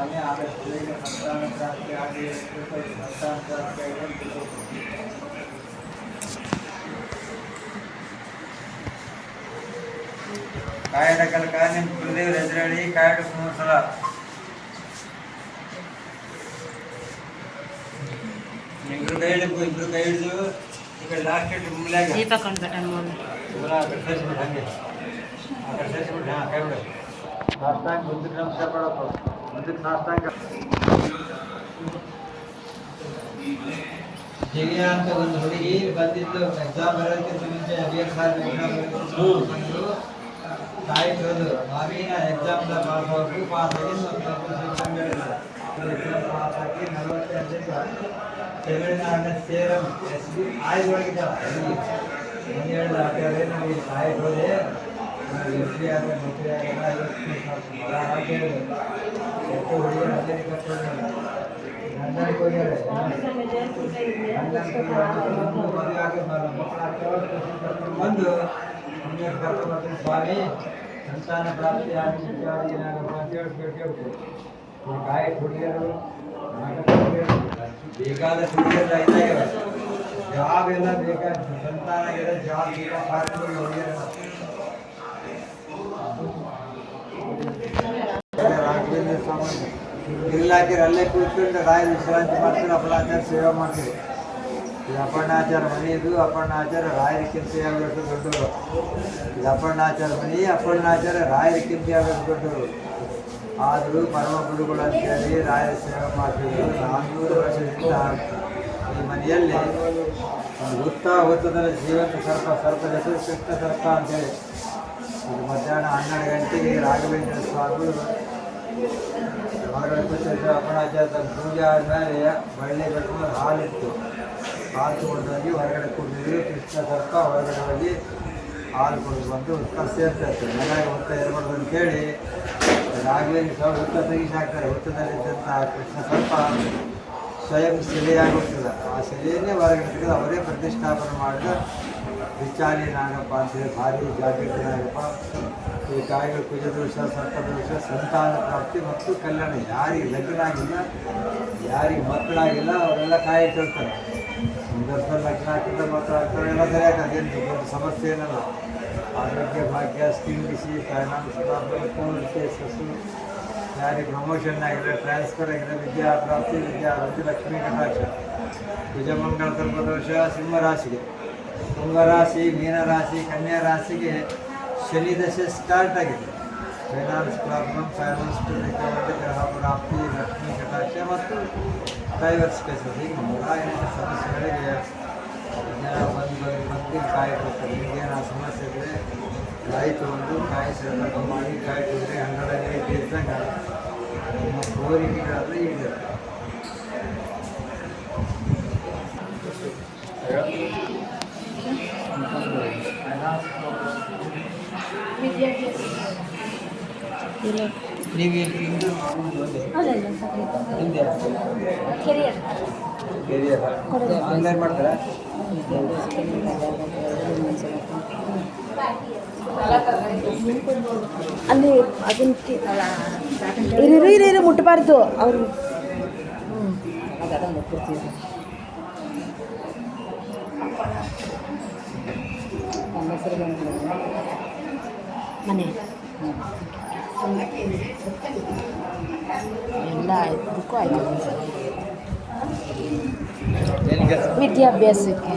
కానీ ఆమె పులిన సంతానప్రాప్తి ఆమె సంతానప్రాప్తి అయ్యడం జరుగుతుంది కాయడకల కానీ మృదేవి ఎదురడి కాయడ సంవత్సర ఇంకొక గైడ్ ఇంకొక గైడ్ ఇక్కడ లాస్ట్ ఇలాగ దీపకం పెట్టండి అక్కడ చేసి అక్కడ చేసి అక్కడ గుర్తు క్రమం చెప్పడం ಕೊಂಡ್ಬಿಟ್ಟ ನೋಡಿ ಇವನ ಆ ಕಡೆ ಸೇರಿಸ್ಬಿಡು ಹಂಗೆ ಆ ಕಡೆ ಸೇರಿಸ್ಬಿಡು ಹಾಂ ಕೈ ಬಿಡು ನಾಷ್ಟಾಂಗ ಮುಂದಕ್ಕೆ ನಮಸ್ಕಾರ ಮಾಡಪ್ಪ ಮುಂದಕ್ಕೆ ನಾಷ್ಟಾಂಗ ದಿವ್ಯಾ ಅಂತ ಒಂದು ಹುಡುಗಿ ಬಂದಿದ್ದು ಎಕ್ಸಾಮ್ ಬರೋದಕ್ಕಿಂತ ಮುಂಚೆ ಅಭಿಯರ್ ಸಾರ್ ಎಕ್ಸಾಮ್ ಬಂದು ತಾಯಿ ಕೇಳಿದ್ರು ಮಾವಿನ ಎಕ್ಸಾಮ್ದ ಪಾಸ್ ಆಗಬೇಕು ಪಾಸ್ ಆಗಿ ಎಕ್ಸಾಮ್ ಪಾಸ್ ಆಗಿ ನಲವತ್ತೆರಡರಿಂದ ತಮಿಳುನಾಡಿನ ಸೇರಂ ಎಸ್ ಬಿ ಆಯ್ದೊಳಗಿದ್ದಾಳೆ ನಾನು ಹೇಳಿದ ಅದೇ ನನಗೆ ತಾಯಿ ಹೋದೆ ಎಸ್ ಬಿ ಆಗ ನೌಕರಿ ಆಗಲ್ಲ ಐವತ್ತು ಹಾಗೆ ಹೇಳಿದೆ ಎಷ್ಟು ಹುಡುಗಿಯರು ಅದೇ ಕಟ್ಕೊಂಡು ಲಂಡನ್ಗೆ ಹೋಗ್ಯಾಳೆ ಲಂಡನ್ಗೆ ಹೋಗಿ ಮದುವೆ ಆಗಿ ಮಕ್ಕಳು ಬಂದು ಮುಂದೆ ಕರ್ಕೊಂಡು ಬರ್ತೀನಿ ಸ್ವಾಮಿ ಸಂತಾನ ಪ್ರಾಪ್ತಿ ಆಗಿ ಏನಾಗಪ್ಪ ಅಂತ ಹೇಳ್ಬಿಟ್ಟು ಕೇಳ್ಬೇಕು ಗಾಯ ಹುಡುಗಿಯರು ನಾಟಕ ಹುಡುಗಿಯರು ಬೇಕಾದ ಹುಡುಗಿಯರು ಇದ್ದಾವೆ ಜಾಬ್ ಎಲ್ಲ ಬೇಕಾದ ಸಂತಾನ ಎಲ್ಲ ಜಾಬ್ ಈಗ ಫಾರಿನ್ ಹುಡುಗಿಯರು ಇರ್ಲಾಕಿರ ಅಲ್ಲೇ ಕೂತ್ಕೊಂಡು ರಾಯ ವಿಶ್ರಾಂತಿ ಮಾಡ್ತಾರೆ ಅಪಣಾಚಾರ ಸೇವೆ ಮಾಡ್ತೀವಿ ಇದು ಅಪರ್ಣಾಚಾರ ಮನೆ ಇದು, ಅಪರ್ಣಾಚಾರ ರಾಯರಿಕ್ಕಿಂತ ಆಗಬೇಕು ದೊಡ್ಡವರು ಇದು ಅಪರ್ಣಾಚಾರ ಮನೆ, ಅಪರ್ಣಾಚಾರ ರಾಯರಿಕ್ಕಿಂತ ಆಗಬೇಕು ದೊಡ್ಡವರು ಆದರೂ ಪರಮ ಗುರುಗಳು ಅಂತೇಳಿ ರಾಯರ ಸೇವೆ ಮಾಡ್ತಿದ್ರು. ನಾನ್ನೂರು ವರ್ಷದಿಂದ ಈ ಮನೆಯಲ್ಲಿ ಒಂದು ಹುತ್ತ ಹುತ್ತದಲ್ಲಿ ಜೀವಂತ ಸರ್ಪ ಸರ್ಪದ ಹೆಸರು ಕೃಷ್ಣ ಸರ್ಪ ಅಂತೇಳಿ. ಇದು ಮಧ್ಯಾಹ್ನ ಹನ್ನೆರಡು ಗಂಟೆಗೆ ರಾಘವೇಂದ್ರ ಸ್ವಾಮಿಗಳು ಕೂತಿದ್ದು ಅಪಣಾಚಾರದ ಪೂಜೆ ಆದಮೇಲೆ ಬಳ್ಳಿ ಕಟ್ಕೊಂಡು ಹಾಲಿತ್ತು ಹಾಲು ತಗೊಂಡೋಗಿ ಹೊರಗಡೆ ಕುಡಿದ್ವಿ ಕೃಷ್ಣ ಸರ್ಪ ಹೊರಗಡೆ ಹೋಗಿ ಹಾಲು ಕುಡಿದು ಬಂದು ಹುತ್ತ ಸೇರ್ತಾ ಇತ್ತು ಮನೆಯಾಗ ಹುತ್ತ ಇರಬಾರ್ದು ಅಂತೇಳಿ ರಾಘವೇಂದ್ರ ಸಹ ಹುತ್ತ ತೆಗಿಸಿ ಹಾಕ್ತಾರೆ ಹುತ್ತದಲ್ಲಿದ್ದಂಥ ಕೃಷ್ಣ ಸರ್ಪ ಸ್ವಯಂ ಶಿಲೆಯಾಗುತ್ತಿಲ್ಲ ಆ ಶಿಲೆಯನ್ನೇ ಹೊರಗಡೆ ಅವರೇ ಪ್ರತಿಷ್ಠಾಪನೆ ಮಾಡಿದ ವಿಚಾರಿ ನಾಗಪ್ಪ ಅಂತೇಳಿ ಭಾರಿ ಜಾಗೃತಿ ನಾಗಪ್ಪ ಈ ಕಾಯಿಗಳು ಕುಜ ದೋಷ ಸರ್ಪ ದೋಷ ಸಂತಾನ ಪ್ರಾಪ್ತಿ ಮತ್ತು ಕಲ್ಯಾಣ ಯಾರಿಗೆ ಲಗ್ನ ಆಗಿಲ್ಲ ಯಾರಿಗೆ ಮಕ್ಕಳಾಗಿಲ್ಲ ಅವರೆಲ್ಲ ಕಾಯಿ ಇಟ್ಟಿರ್ತಾರೆ ಒಂದು ವರ್ಷದಲ್ಲಿ ಲಗ್ನ ಹಾಕಿದ್ರೆ ಮಕ್ಕಳು ಆಗ್ತಾರೆ ಎಲ್ಲ ಸರಿ ಆಗ್ತದೆ ಏನು ದೊಡ್ಡ ಸಮಸ್ಯೆ ಏನಲ್ಲ ಆರೋಗ್ಯ ಭಾಗ್ಯ skin disease finance problem cold cases ಯಾರಿಗೆ ಪ್ರಮೋಷನ್ ಆಗಿದೆ ಟ್ರಾನ್ಸ್ಫರ್ ಆಗಿದೆ ವಿದ್ಯಾ ಪ್ರಾಪ್ತಿ ವಿದ್ಯಾ ವೃದ್ಧಿ ಲಕ್ಷ್ಮೀ ಕಟಾಕ್ಷ ಕುಜಮಂಗಳ ಸರ್ಪದೋಷ ಸಿಂಹರಾಶಿಗೆ ಕುಂಭರಾಶಿ, ಮೀನರಾಶಿ ಕನ್ಯಾ ರಾಶಿಗೆ ಶನಿ ದಶೆ ಸ್ಟಾರ್ಟ್ ಆಗಿದೆ. ಫೈನಾನ್ಸ್ ಪ್ರಾಬ್ಲಮ್ ಫೈನಾನ್ಸ್ ರಿಕವರಿ ಗ್ರಹ ಪ್ರಾಪ್ತಿ, ಲಕ್ಷ್ಮಿ, ಕಟಾಕ್ಷ ಮತ್ತು ಡೈವರ್ಸ್ ಕೇಸಸ್ ಹೀಗೆ ನೂರ ಎಂಟು ಸಮಸ್ಯೆಗಳಿಗೆ ಜನ ಬಂದು ಬಂದು ಬಂದು ಕಾಯಿ ಈಗೇನು ಆ ಸಮಸ್ಯೆ ಇದ್ದರೆ ಕಾಯಿ ತೊಗೊಂಡು ಕಾಯಿ ಸೇರ್ಕೊಂಡು ಮಾಡಿ ಕಾಯಿ ಕೊಟ್ಟರೆ ಹನ್ನೆರಡನೇ ಇದ್ದಂಗೆ ನಿಮ್ಮ ಕೋರಿಕೆಗಳಾದರೆ ಈಗ ಇಲ್ಲ ನೀವು ಮಾಡ್ತಾರಾ ಅಲ್ಲಿ ಅದನ್ನ ಇರು ಇರು ಮುಟ್ಟಬಾರ್ದು ಅವರು. ಮನೆ. ಎಲ್ಲ ಇದಕ್ಕೂ ಆಯಿತು. ವಿದ್ಯಾಭ್ಯಾಸಕ್ಕೆ.